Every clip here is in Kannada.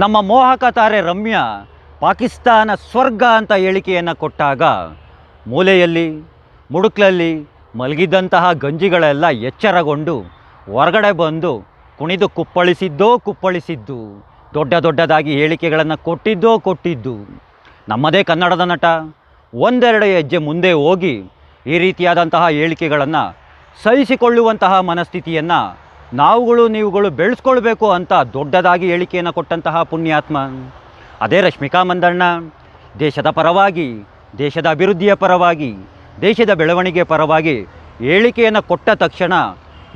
ನಮ್ಮ ಮೋಹಕ ತಾರೆ ರಮ್ಯಾ ಪಾಕಿಸ್ತಾನ ಸ್ವರ್ಗ ಅಂತ ಹೇಳಿಕೆಯನ್ನು ಕೊಟ್ಟಾಗ ಮೂಲೆಯಲ್ಲಿ, ಮುಡುಕ್ಲಲ್ಲಿ ಮಲಗಿದ್ದಂತಹ ಗಂಜಿಗಳೆಲ್ಲ ಎಚ್ಚರಗೊಂಡು ಹೊರಗಡೆ ಬಂದು ಕುಣಿದು ಕುಪ್ಪಳಿಸಿದ್ದೋ ಕುಪ್ಪಳಿಸಿದ್ದು, ದೊಡ್ಡ ದೊಡ್ಡದಾಗಿ ಹೇಳಿಕೆಗಳನ್ನು ಕೊಟ್ಟಿದ್ದೋ ಕೊಟ್ಟಿದ್ದು. ನಮ್ಮದೇ ಕನ್ನಡದ ನಟ. ಒಂದೆರಡು ಹೆಜ್ಜೆ ಮುಂದೆ ಹೋಗಿ ಈ ರೀತಿಯಾದಂತಹ ಹೇಳಿಕೆಗಳನ್ನು ಸಹಿಸಿಕೊಳ್ಳುವಂತಹ ಮನಸ್ಥಿತಿಯನ್ನು ನಾವುಗಳು ನೀವುಗಳು ಬೆಳೆಸ್ಕೊಳ್ಬೇಕು ಅಂತ ದೊಡ್ಡದಾಗಿ ಹೇಳಿಕೆಯನ್ನು ಕೊಟ್ಟಂತಹ ಪುಣ್ಯಾತ್ಮ. ಅದೇ ರಶ್ಮಿಕಾ ಮಂದಣ್ಣ. ದೇಶದ ಪರವಾಗಿ, ದೇಶದ ಅಭಿವೃದ್ಧಿಯ ಪರವಾಗಿ, ದೇಶದ ಬೆಳವಣಿಗೆ ಪರವಾಗಿ ಹೇಳಿಕೆಯನ್ನು ಕೊಟ್ಟ ತಕ್ಷಣ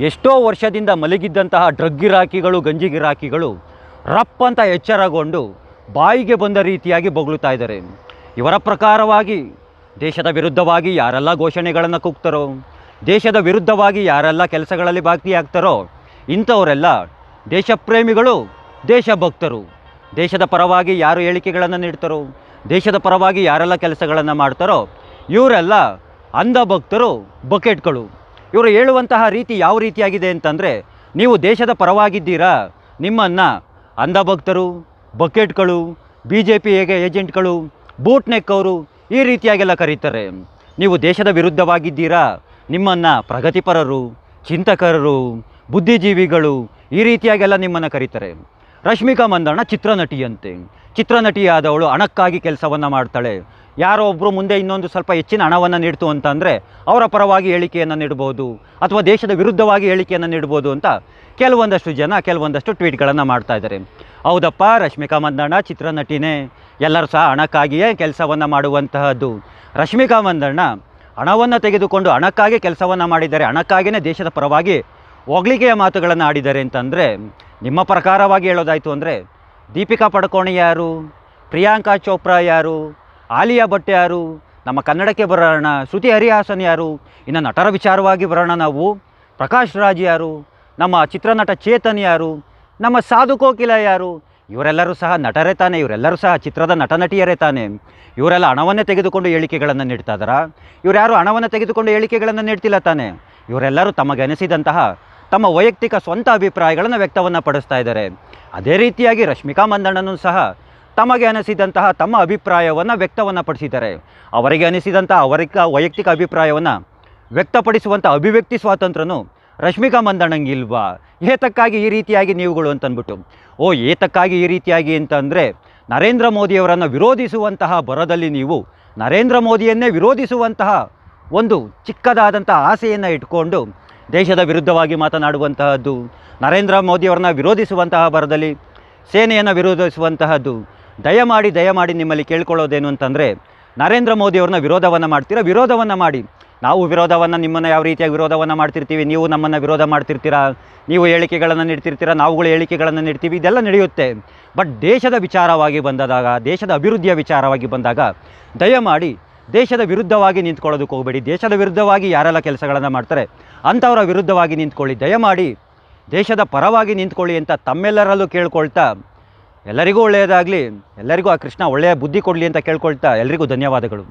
ಎಷ್ಟೋ ವರ್ಷದಿಂದ ಮಲಗಿದ್ದಂತಹ ಡ್ರಗ್ ಗಿರಾಕಿಗಳು ಗಂಜಿ ಗಿರಾಕಿಗಳು ರಪ್ ಅಂತ ಎಚ್ಚರಗೊಂಡು ಬಾಯಿಗೆ ಬಂದ ರೀತಿಯಾಗಿ ಬೊಗಳುತ್ತಾ ಇದ್ದಾರೆ. ಇವರ ಪ್ರಕಾರವಾಗಿ ದೇಶದ ವಿರುದ್ಧವಾಗಿ ಯಾರೆಲ್ಲ ಘೋಷಣೆಗಳನ್ನು ಕೂಗ್ತಾರೋ, ದೇಶದ ವಿರುದ್ಧವಾಗಿ ಯಾರೆಲ್ಲ ಕೆಲಸಗಳಲ್ಲಿ ಭಾಗಿಯಾಗ್ತಾರೋ ಇಂಥವರೆಲ್ಲ ದೇಶಪ್ರೇಮಿಗಳು, ದೇಶಭಕ್ತರು. ದೇಶದ ಪರವಾಗಿ ಯಾರು ಹೇಳಿಕೆಗಳನ್ನು ನೀಡ್ತಾರೋ, ದೇಶದ ಪರವಾಗಿ ಯಾರೆಲ್ಲ ಕೆಲಸಗಳನ್ನು ಮಾಡ್ತಾರೋ, ಇವರೆಲ್ಲ ಅಂಧ ಭಕ್ತರು ಬಕೆಟ್ಗಳು. ಇವರು ಹೇಳುವಂತಹ ರೀತಿ ಯಾವ ರೀತಿಯಾಗಿದೆ ಅಂತಂದರೆ, ನೀವು ದೇಶದ ಪರವಾಗಿದ್ದೀರಾ, ನಿಮ್ಮನ್ನು ಅಂಧ ಭಕ್ತರು ಬಕೆಟ್ಗಳು ಬಿ ಜೆ ಪಿ ಹೇಗೆ ಏಜೆಂಟ್ಗಳು ಬೂಟ್ ನೆಕ್ ಅವರು ಈ ರೀತಿಯಾಗೆಲ್ಲ ಕರೀತಾರೆ. ನೀವು ದೇಶದ ವಿರುದ್ಧವಾಗಿದ್ದೀರಾ, ನಿಮ್ಮನ್ನು ಪ್ರಗತಿಪರರು, ಚಿಂತಕರರು ಬುದ್ಧಿಜೀವಿಗಳು ಈ ರೀತಿಯಾಗೆಲ್ಲ ನಿಮ್ಮನ್ನು ಕರೀತಾರೆ. ರಶ್ಮಿಕಾ ಮಂದಣ್ಣ ಚಿತ್ರನಟಿಯಂತೆ. ಚಿತ್ರನಟಿಯಾದವಳು ಹಣಕ್ಕಾಗಿ ಕೆಲಸವನ್ನು ಮಾಡ್ತಾಳೆ. ಯಾರೋ ಒಬ್ಬರು ಮುಂದೆ ಇನ್ನೊಂದು ಸ್ವಲ್ಪ ಹೆಚ್ಚಿನ ಹಣವನ್ನು ನೀಡ್ತು ಅಂತಂದರೆ ಅವರ ಪರವಾಗಿ ಹೇಳಿಕೆಯನ್ನು ನೀಡ್ಬೋದು ಅಥವಾ ದೇಶದ ವಿರುದ್ಧವಾಗಿ ಹೇಳಿಕೆಯನ್ನು ನೀಡ್ಬೋದು ಅಂತ ಕೆಲವೊಂದಷ್ಟು ಜನ ಕೆಲವೊಂದಷ್ಟು ಟ್ವೀಟ್ಗಳನ್ನು ಮಾಡ್ತಾ ಇದ್ದಾರೆ. ಹೌದಪ್ಪ ರಶ್ಮಿಕಾ ಮಂದಣ್ಣ ಚಿತ್ರನಟಿನೇ. ಎಲ್ಲರೂ ಸಹ ಹಣಕ್ಕಾಗಿಯೇ ಕೆಲಸವನ್ನು ಮಾಡುವಂತಹದ್ದು. ರಶ್ಮಿಕಾ ಮಂದಣ್ಣ ಹಣವನ್ನು ತೆಗೆದುಕೊಂಡು ಹಣಕ್ಕಾಗಿ ಕೆಲಸವನ್ನು ಮಾಡಿದ್ದಾರೆ. ಹಣಕ್ಕಾಗಿಯೇ ದೇಶದ ಪರವಾಗಿ ಹೊಗಳಿಕೆಯ ಮಾತುಗಳನ್ನು ಆಡಿದ್ದಾರೆ ಅಂತಂದರೆ, ನಿಮ್ಮ ಪ್ರಕಾರವಾಗಿ ಹೇಳೋದಾಯಿತು ಅಂದರೆ, ದೀಪಿಕಾ ಪಡುಕೋಣೆ ಯಾರು, ಪ್ರಿಯಾಂಕಾ ಚೋಪ್ರಾ ಯಾರು, ಆಲಿಯಾ ಭಟ್ ಯಾರು, ನಮ್ಮ ಕನ್ನಡಕ್ಕೆ ಬರೋಣ, ಶ್ರುತಿ ಹರಿಹಾಸನ್ ಯಾರು, ಇನ್ನು ನಟರ ವಿಚಾರವಾಗಿ ಬರೋಣ ನಾವು, ಪ್ರಕಾಶ್ ರಾಜ್ ಯಾರು, ನಮ್ಮ ಚಿತ್ರನಟ ಚೇತನ್ ಯಾರು, ನಮ್ಮ ಸಾಧು ಕೋಕಿಲ ಯಾರು, ಇವರೆಲ್ಲರೂ ಸಹ ನಟರೇ ತಾನೆ, ಇವರೆಲ್ಲರೂ ಸಹ ಚಿತ್ರದ ನಟ ನಟಿಯರೇ ತಾನೆ. ಇವರೆಲ್ಲ ಹಣವನ್ನೇ ತೆಗೆದುಕೊಂಡು ಹೇಳಿಕೆಗಳನ್ನು ನೀಡ್ತಾ ಇದ್ದಾರಾ? ಇವ್ರು ಯಾರು ಹಣವನ್ನು ತೆಗೆದುಕೊಂಡು ಹೇಳಿಕೆಗಳನ್ನು ನೀಡ್ತಿಲ್ಲ ತಾನೆ? ಇವರೆಲ್ಲರೂ ತಮಗೆ ಅನಿಸಿದಂತಹ ತಮ್ಮ ವೈಯಕ್ತಿಕ ಸ್ವಂತ ಅಭಿಪ್ರಾಯಗಳನ್ನು ವ್ಯಕ್ತವನ್ನು ಪಡಿಸ್ತಾ ಇದ್ದಾರೆ. ಅದೇ ರೀತಿಯಾಗಿ ರಶ್ಮಿಕಾ ಮಂದಣ್ಣನೂ ಸಹ ತಮಗೆ ಅನಿಸಿದಂತಹ ತಮ್ಮ ಅಭಿಪ್ರಾಯವನ್ನು ವ್ಯಕ್ತವನ್ನು ಪಡಿಸಿದ್ದಾರೆ ಅವರಿಗೆ ಅನಿಸಿದಂಥ ಅವರಿಕ ವೈಯಕ್ತಿಕ ಅಭಿಪ್ರಾಯವನ್ನು ವ್ಯಕ್ತಪಡಿಸುವಂಥ ಅಭಿವ್ಯಕ್ತಿ ಸ್ವಾತಂತ್ರ್ಯನು ರಶ್ಮಿಕಾ ಮಂದಣ್ಣಂಗಿಲ್ವಾ? ಏತಕ್ಕಾಗಿ ಈ ರೀತಿಯಾಗಿ ನೀವುಗಳು ಅಂತಂದ್ಬಿಟ್ಟು. ಓ, ಏತಕ್ಕಾಗಿ ಈ ರೀತಿಯಾಗಿ ಅಂತಂದರೆ ನರೇಂದ್ರ ಮೋದಿಯವರನ್ನು ವಿರೋಧಿಸುವಂತಹ ಬರದಲ್ಲಿ ನೀವು ನರೇಂದ್ರ ಮೋದಿಯನ್ನೇ ವಿರೋಧಿಸುವಂತಹ ಒಂದು ಚಿಕ್ಕದಾದಂಥ ಆಸೆಯನ್ನು ಇಟ್ಕೊಂಡು ದೇಶದ ವಿರುದ್ಧವಾಗಿ ಮಾತನಾಡುವಂತಹದ್ದು, ನರೇಂದ್ರ ಮೋದಿಯವರನ್ನ ವಿರೋಧಿಸುವಂತಹ ಬರದಲ್ಲಿ ಸೇನೆಯನ್ನು ವಿರೋಧಿಸುವಂತಹದ್ದು, ದಯಮಾಡಿ ದಯಮಾಡಿ ನಿಮ್ಮಲ್ಲಿ ಕೇಳ್ಕೊಳ್ಳೋದೇನು ಅಂತಂದರೆ, ನರೇಂದ್ರ ಮೋದಿಯವ್ರನ್ನ ವಿರೋಧವನ್ನು ಮಾಡ್ತೀರಾ? ವಿರೋಧವನ್ನು ಮಾಡಿ. ನಾವು ವಿರೋಧವನ್ನು, ನಿಮ್ಮನ್ನು ಯಾವ ರೀತಿಯಾಗಿ ವಿರೋಧವನ್ನು ಮಾಡ್ತಿರ್ತೀವಿ? ನೀವು ನಮ್ಮನ್ನು ವಿರೋಧ ಮಾಡ್ತಿರ್ತೀರಾ? ನೀವು ಹೇಳಿಕೆಗಳನ್ನು ನೀಡ್ತಿರ್ತೀರಾ? ನಾವುಗಳು ಹೇಳಿಕೆಗಳನ್ನು ನೀಡ್ತೀವಿ? ಇದೆಲ್ಲ ನಡೆಯುತ್ತೆ. ಬಟ್ ದೇಶದ ವಿಚಾರವಾಗಿ ಬಂದಾಗ, ದೇಶದ ಅಭಿವೃದ್ಧಿಯ ವಿಚಾರವಾಗಿ ಬಂದಾಗ, ದಯಮಾಡಿ ದೇಶದ ವಿರುದ್ಧವಾಗಿ ನಿಂತ್ಕೊಳ್ಳೋದಕ್ಕೆ ಹೋಗಬೇಡಿ. ದೇಶದ ವಿರುದ್ಧವಾಗಿ ಯಾರೆಲ್ಲ ಕೆಲಸಗಳನ್ನು ಮಾಡ್ತಾರೆ, ಅಂಥವರ ವಿರುದ್ಧವಾಗಿ ನಿಂತ್ಕೊಳ್ಳಿ. ದಯಮಾಡಿ ದೇಶದ ಪರವಾಗಿ ನಿಂತ್ಕೊಳ್ಳಿ ಅಂತ ತಮ್ಮೆಲ್ಲರಲ್ಲೂ ಕೇಳ್ಕೊಳ್ತಾ, ಎಲ್ಲರಿಗೂ ಒಳ್ಳೆಯದಾಗಲಿ, ಎಲ್ಲರಿಗೂ ಆ ಕೃಷ್ಣ ಒಳ್ಳೆಯ ಬುದ್ಧಿ ಕೊಡಲಿ ಅಂತ ಕೇಳ್ಕೊಳ್ತಾ ಎಲ್ಲರಿಗೂ ಧನ್ಯವಾದಗಳು.